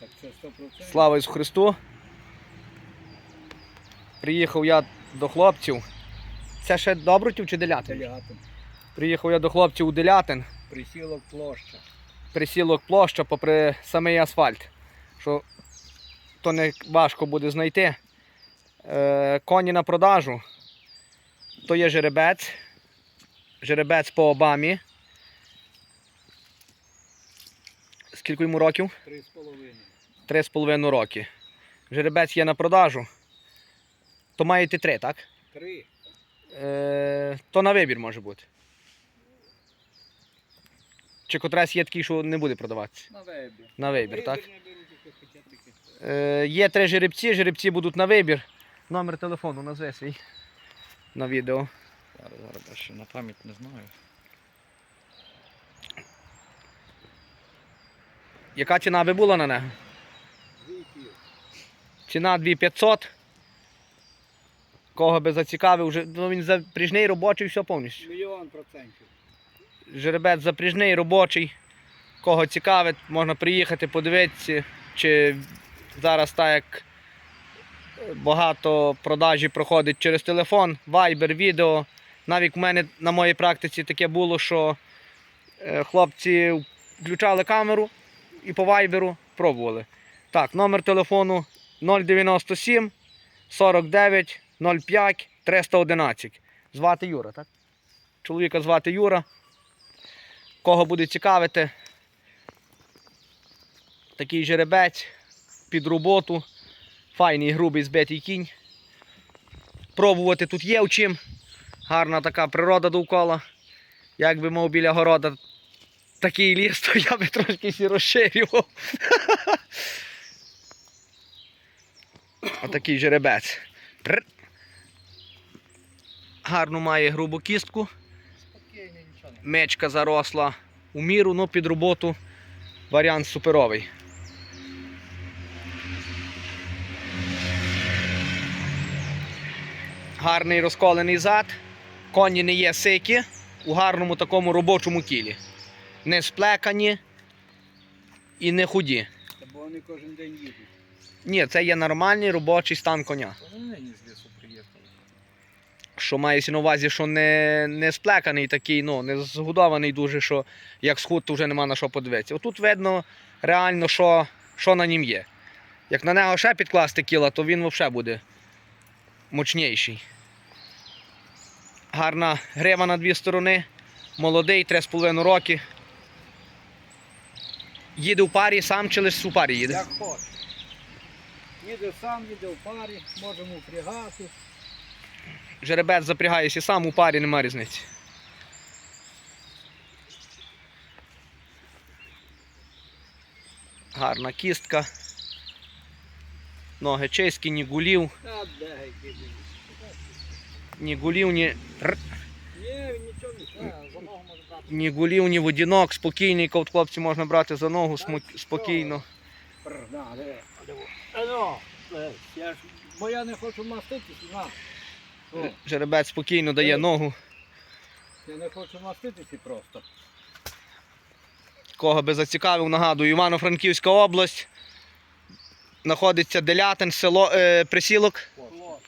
Так це 100%. Слава Ісусу Христу. Приїхав я до хлопців. Це ще Добрутів чи Делятин? Телятин. Приїхав я до хлопців у Делятин. Присілок площа. Присілок площа попри самий асфальт. Що то не важко буде знайти. Е, коні на продажу. То є жеребець. Жеребець по Обамі. Скільки йому років? Три з половиною. Три з половиною роки. Жеребець є на продажу. То маєте три, так? Три. Е, то на вибір може бути. Чи котрась є такий, що не буде продаватися? На вибір. На вибір, так? Е, є три жеребці, жеребці будуть на вибір. Номер телефону назви свій на відео. Зараз, зараз, ще на пам'ять не знаю. Яка ціна би була на нього? Ціна 2500. Кого би зацікавив, вже, ну, він запріжний робочий, все повністю. Мільйон процентів. Жеребець запріжний, робочий. Кого цікавить, можна приїхати, подивитися, чи зараз так як багато продажі проходить через телефон, Viber, відео. Навіть у мене на моїй практиці таке було, що е, хлопці включали камеру і по вайберу пробували. Так, номер телефону 097 49 05 311. Звати Юра, так? Чоловіка звати Юра. Кого буде цікавити, такий жеребець під роботу, файний грубий збитий кінь. Пробувати тут є в чим. Гарна така природа довкола. Як би мов біля города такий ліс, то я би трошки сі розширював. Отакий жеребець. Пр. Гарну має грубу кістку. Мечка заросла у міру, ну під роботу варіант суперовий. Гарний розколений зад. Коні не є сикі у гарному такому робочому тілі. Не сплекані і не худі. Бо вони кожен день їдуть. Ні, це є нормальний робочий стан коня. Що мається на увазі, що не, не сплеканий такий, ну, не згодований дуже, що як схуд, то вже нема на що подивитися. Отут видно реально, що, що на нім є. Як на нього ще підкласти кіла, то він взагалі буде мощніший. Гарна грива на дві сторони, молодий, 3,5 роки. Їде в парі сам чи лише у парі їде? Як хочеш. Їде сам, їде в парі, можемо впрягати. Жеребець запрягається сам у парі, нема різниці. Гарна кістка. Ноги чиські, ні гулів, ні гулів, ні, Ні, гулів, ні водінок. Спокійний ковт хлопці можна брати за ногу спокійно. Пр, на, де, диво. А ну, е, я ж, бо я не хочу маститися, на. О, Жеребець спокійно дає ногу. я не хочу маститися просто. Кого би зацікавив, нагадую, Івано-Франківська область. Знаходиться Делятин, село, е, присілок. Плохо.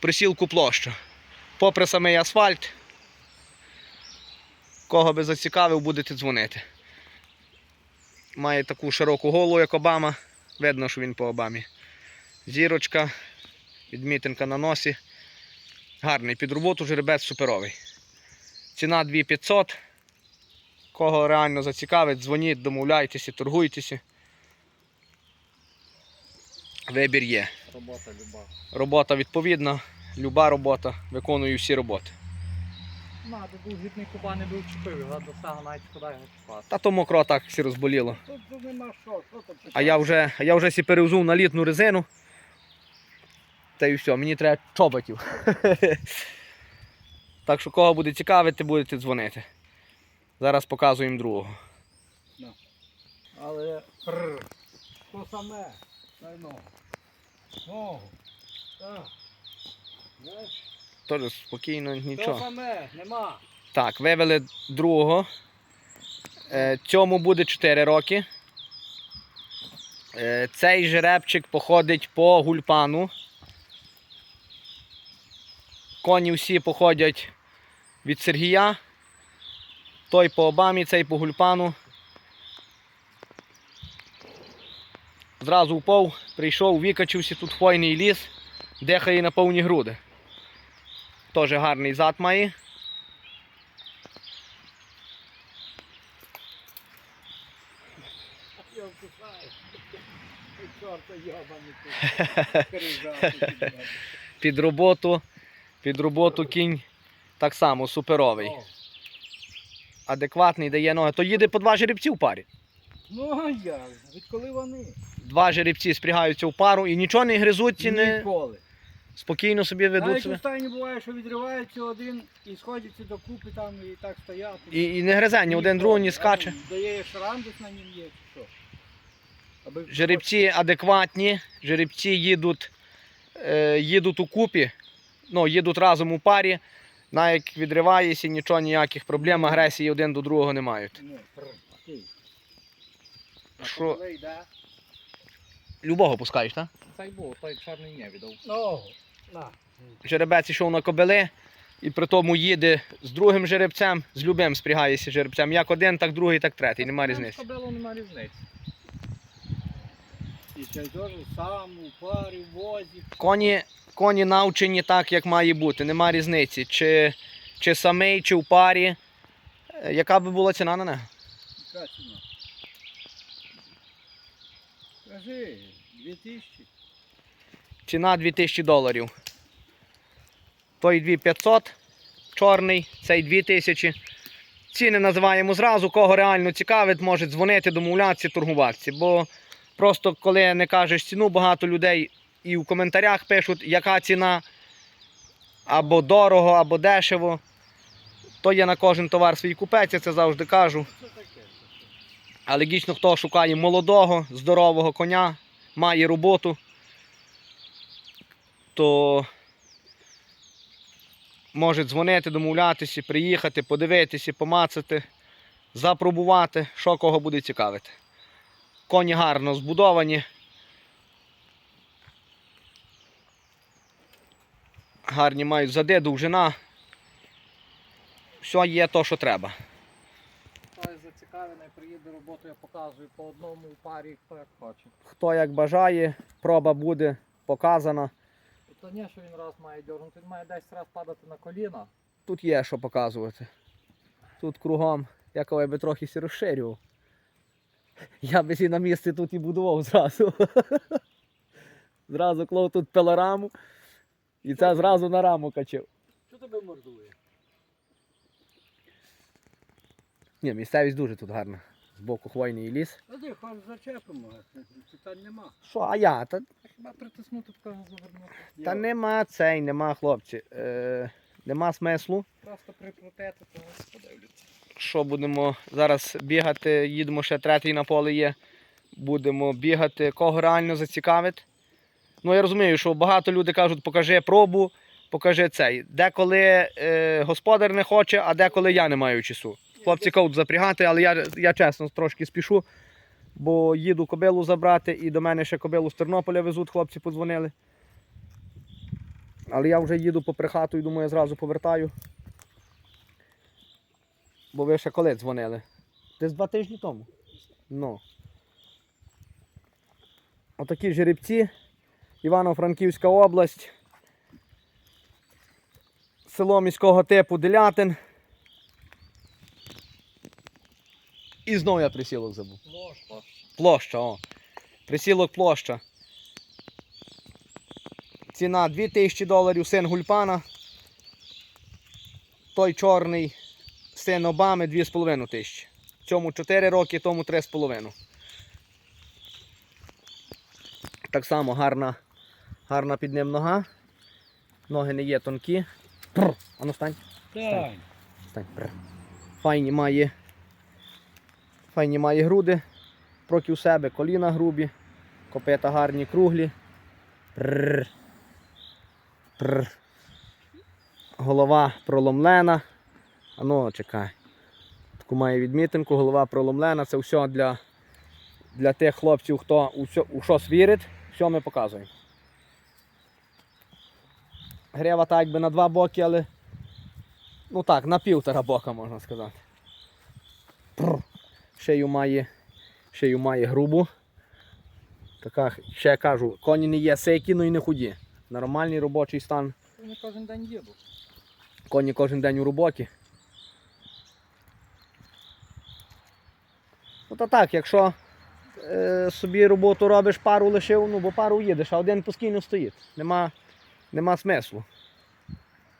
присілку площа. Попри самий асфальт, кого би зацікавив, будете дзвонити. Має таку широку голову, як Обама. Видно, що він по Обамі. Зірочка, відмітинка на носі. Гарний під роботу, жеребець суперовий. Ціна 2500. Кого реально зацікавить, дзвоніть, домовляйтеся, торгуйтеся. Вибір є. Робота люба. Робота відповідна, люба робота, виконую всі роботи. На, би був гідний куба не був чіпив, його до цього навіть шкода його чіпати. Та то мокро так всі розболіло. Тут, тут нема що, що тут А я вже, а я вже сі перевзув на літну резину. Та й все, мені треба чоботів. так що кого буде цікавити, будете дзвонити. Зараз показуємо другого. Але пр. То саме. Дай ногу. Ногу. Так. Знаєш? Теж спокійно, То нічого. саме, нема. Так, вивели другого. Е, цьому буде 4 роки. Е, Цей жеребчик походить по гульпану. Коні всі походять від Сергія. Той по Обамі, цей по гульпану. Зразу впав, прийшов, викачився тут хвойний ліс, дихає на повні груди. Теж гарний зад має. Я. Під роботу, під роботу кінь так само суперовий. Адекватний дає ноги. То їде по два жеребці в парі. Ну а як? Відколи вони? Два жеребці спрягаються в пару і нічого не гризуть, і не Ніколи. Спокійно собі ведуть Навіть себе. стайні буває, що відривається один і сходяться до купи там і так стоять. І, і не гризе ні один другого, ні скаче. Дає шрам десь на нім є, чи що. Аби Жеребці адекватні, жеребці їдуть, е, їдуть у купі, ну, їдуть разом у парі. Навіть відриваєшся, нічого, ніяких проблем, агресії один до другого не мають. Ну, пр, Що? Любого пускаєш, так? Цей був, той чорний не віддав. Ну. Жеребець йшов на кобили і при тому їде з другим жеребцем, з любим спрягається жеребцем. Як один, так другий, так третій, нема різниці. Кобилу нема різниці. І цей теж сам у парі, в возі. Коні, коні навчені так, як має бути, нема різниці. Чи, чи самий, чи в парі. Е, Яка би була ціна на нього? Яка ціна? Кажи, 2000. Ціна 2000 доларів. Той 2500 чорний, цей 2000. Ціни називаємо зразу, кого реально цікавить, може дзвонити, домовлятися, торгуватися. Бо просто коли не кажеш ціну, багато людей і в коментарях пишуть, яка ціна або дорого, або дешево. То є на кожен товар свій купець, я це завжди кажу. Але дійсно, хто шукає молодого, здорового коня, має роботу, то може дзвонити, домовлятися, приїхати, подивитися, помацати, запробувати, що кого буде цікавити. Коні гарно збудовані. Гарні мають зади, довжина. Все є то, що треба. Хто є зацікавлений, приїде роботу, я показую по одному в парі, хто як хоче. Хто як бажає, проба буде показана. То не, що він раз має дьорнути, він має десь раз падати на коліна. Тут є що показувати. Тут кругом, я коли би трохи сі розширював. Я би сі на місці тут і будував зразу. Зразу клав тут пилораму. І це зразу на раму качив. Що тебе мордує? Ні, місцевість дуже тут гарна. Збоку хвойний ліс. Де, хоч зачепимо, питань нема. Що, а я? Та, хіба притиснути такого завернути? та нема цей, нема хлопці. Е, нема смислу. Просто прикрутити, то подивляться. що будемо зараз бігати, їдемо ще третій на поле є. Будемо бігати, кого реально зацікавить. Ну, я розумію, що багато людей кажуть, покажи пробу, покажи цей. Деколи е, господар не хоче, а деколи я не маю часу. Хлопці кажуть запрягати, але я, я чесно трошки спішу, бо їду кобилу забрати і до мене ще кобилу з Тернополя везуть, хлопці подзвонили. Але я вже їду попри хату і думаю, я зразу повертаю. Бо ви ще коли дзвонили? Десь два тижні тому. Ну. Отакі жеребці. Івано-Франківська область. Село міського типу Делятин. І знову я присілок забув. Ложка. Площа, о. Присілок площа. Ціна 2000 доларів, син гульпана. Той чорний син Обами 2,5 тисячі. Цьому 4 роки, тому 3,5. Так само гарна, гарна під ним нога. Ноги не є тонкі. Прр. Ану стань. Так. Стань. Прр. Файні має. Файні має груди. Проти себе коліна грубі. Копита гарні круглі. Прр. Прр. Голова проломлена. А ну, чекай. Таку має відмітинку, голова проломлена. Це все для, Для тих хлопців, хто у, сьо- у щось вірить, все ми показуємо. Грива так якби на два боки, але ну так, на півтора бока можна сказати. Прр. Шею має, шею має грубу. Така, ще я кажу, коні не є сикі, ну і не худі. Нормальний робочий стан. Вони кожен день їдуть. Коні кожен день у роботі. Ну та так, якщо е, собі роботу робиш, пару лишив, ну бо пару їдеш, а один постійно стоїть. Нема, нема смислу.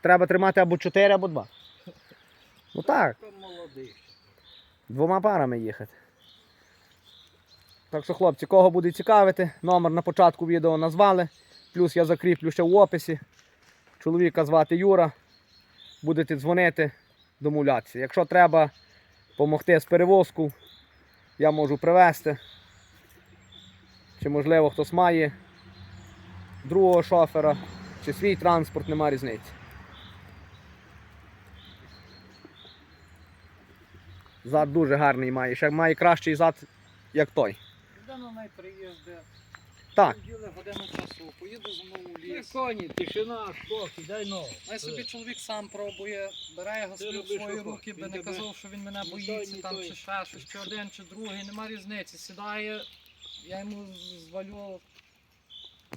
Треба тримати або 4, або 2. Ну так, молодий. Двома парами їхати. Так що, хлопці, кого буде цікавити, номер на початку відео назвали. Плюс я закріплю ще в описі. Чоловіка звати Юра. Будете дзвонити, домовлятися. Якщо треба допомогти з перевозку, я можу привезти. Чи можливо хтось має другого шофера, чи свій транспорт, нема різниці. Зад дуже гарний має. Ще має кращий зад, як той. Людина най приїзде. Так. Діли годину часу, поїде знову в Ти ліс. коні, тишина, спокій, дай ну. Най собі чоловік сам пробує, бере його собі в свої руки, би не казав, що він мене боїться, там чи ще щось, чи один, чи другий, нема різниці. Сідає, я йому звалю,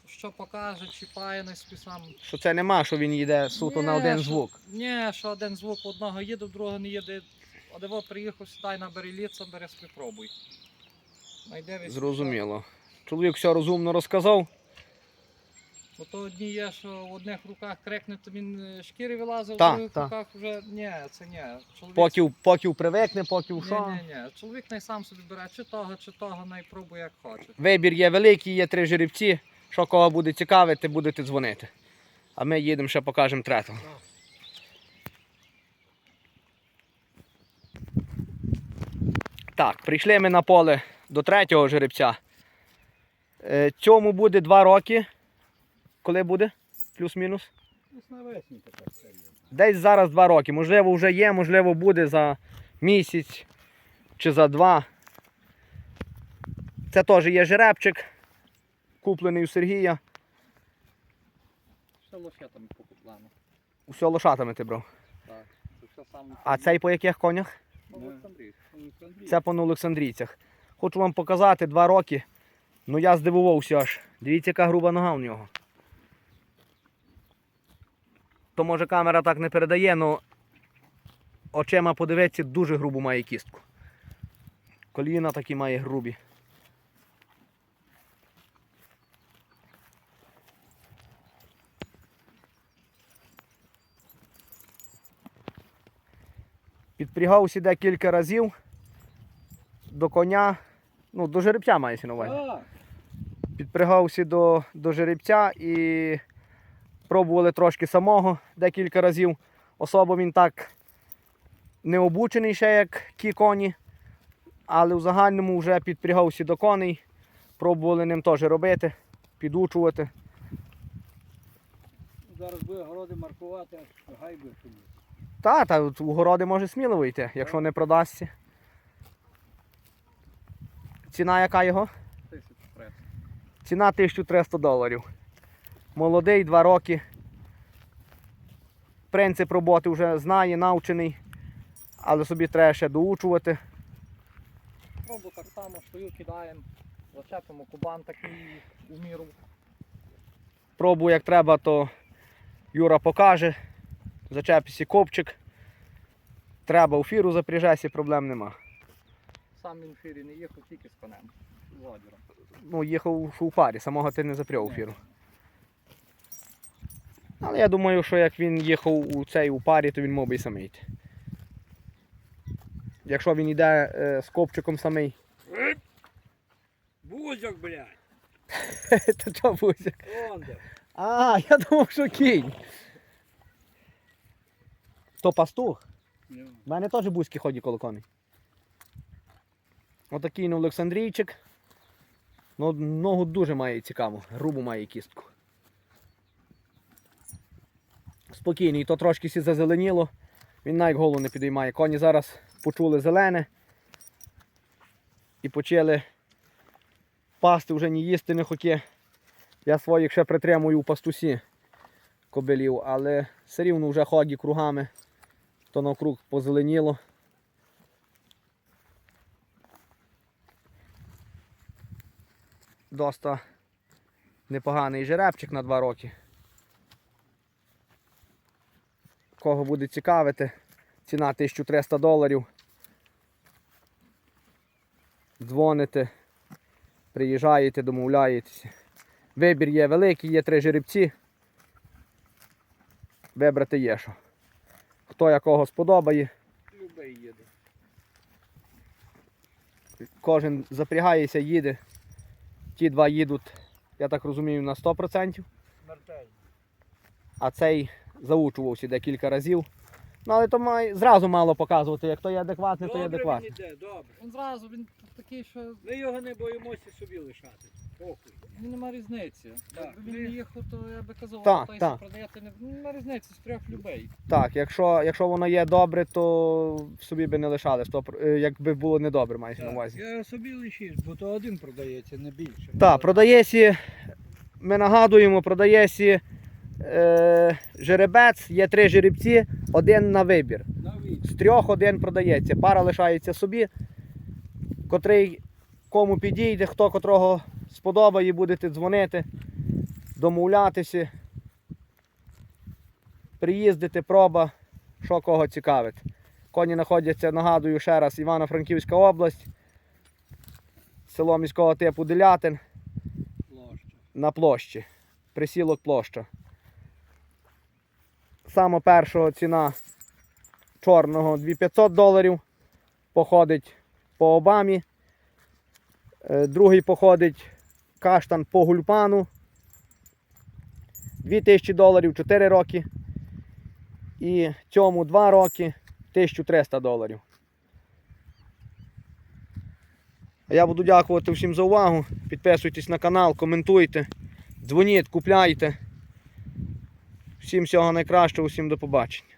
що покаже, чіпає, най собі сам. Що це нема, що він їде суто на Ні, один що- звук. Ні, що один звук одного їде, другого не їде. Одного приїхав, сідай на береліца, бери собі пробуй. Найде Зрозуміло. Чоловік все розумно розказав. Бо то одні є, що в одних руках крекне, то він е, шкіри вилазив, в других руках вже ні, це ні. Чоловік... Поків, поків привикне, поків ні, що. ні, ні. Чоловік най сам собі бере чи того, чи того, най пробує як хоче. Вибір є великий, є три жеребці. Що кого буде цікавити, будете дзвонити. А ми їдемо ще покажемо третього. Так, прийшли ми на поле до третього жеребця. Е, Цьому буде два роки. Коли буде? Плюс-мінус? Десь зараз два роки. Можливо, вже є, можливо, буде за місяць чи за два. Це теж є жеребчик, куплений у Сергія. Все лошетами покуплено. Усе лошатами ти брав. Так. А цей по яких конях? Олександрій. Це по Олександрійцях. Хочу вам показати два роки. Ну я здивувався аж. Дивіться, яка груба нога у нього. То може камера так не передає, але очима подивитися, дуже грубу має кістку. Коліна такі має грубі. Підпрягався декілька разів до коня, ну, до жеребця мається на увазі. Підпрягався до, до жеребця і пробували трошки самого декілька разів. Особо він так не обучений ще, як ті коні, але в загальному вже підпрягався до коней. Пробували ним теж робити, підучувати. зараз буде городи маркувати, аж гайби. Та, та у городи може сміло вийти, якщо не продасться. Ціна яка його? Тисячу прес. Ціна 1300 доларів. Молодий, 2 роки. Принцип роботи вже знає, навчений, але собі треба ще доучувати. Пробу так само, стою, кидаємо, зачепимо кубан такий у міру. Пробую як треба, то Юра покаже. Зачепися копчик. Треба у фіру запряжешся, проблем нема. Сам він в фірі не їхав, тільки з конем. Ну, їхав у парі, самого ти не запряг у фіру. Але я думаю, що як він їхав у цей у парі, то він мав би і самий йти. Якщо він йде е, з копчиком самий, Бузок, блядь. буде? Вон де. А, я думав, що кінь. То пастух. У мене теж бузькі ходять коло коней. Отакий ну, Олександрійчик. Ну, ногу дуже має цікаву, грубу має кістку. Спокійний, то трошки сі зазеленіло. Він навіть голову не підіймає. Коні зараз почули зелене і почали пасти вже ні їсти не хотє. Я своїх ще притримую у пастусі кобилів, але все рівно вже ході кругами, то навкруг позеленіло. Доста непоганий жеребчик на 2 роки. Кого буде цікавити, ціна 1300 доларів. Дзвоните, приїжджаєте, домовляєтеся. Вибір є великий, є три жеребці. Вибрати є що. Хто якого сподобає, Любий їде. кожен запрягається, їде. Ті два їдуть, я так розумію, на 100%, Смертельно. а цей заучувався декілька разів. Ну, але то має, зразу мало показувати, як то є адекватний, то є Добре він адекватний. іде, добре. Він зразу, він такий, що Ми його не боїмося собі лишати. Похуй. ну, нема різниці. Так, Якби він їхав, то я би казав, Так, той, так. що продаєте, не ну, нема різниці з трьох людей. Так, якщо, якщо воно є добре, то собі би не лишали. Сто е, Якби було недобре, мається на увазі. Я собі лишиш, бо то один продається, не більше. Так, продаєсі, ми нагадуємо, продаєсі е, жеребець, є три жеребці, один на вибір. На від. З трьох один продається. Пара лишається собі, котрий кому підійде, хто котрого сподобає, будете дзвонити, домовлятися, приїздити, проба, що кого цікавить. Коні знаходяться, нагадую ще раз, Івано-Франківська область, село міського типу Делятин Площа. на площі. Присілок площа. Саме першого ціна чорного 2500 доларів. Походить по Обамі. Е, Другий походить каштан по гульпану. 2000 доларів 4 роки. І цьому 2 роки 1300 доларів. Я буду дякувати всім за увагу. Підписуйтесь на канал, коментуйте, дзвоніть, купляйте. Всім всього найкращого, всім до побачення.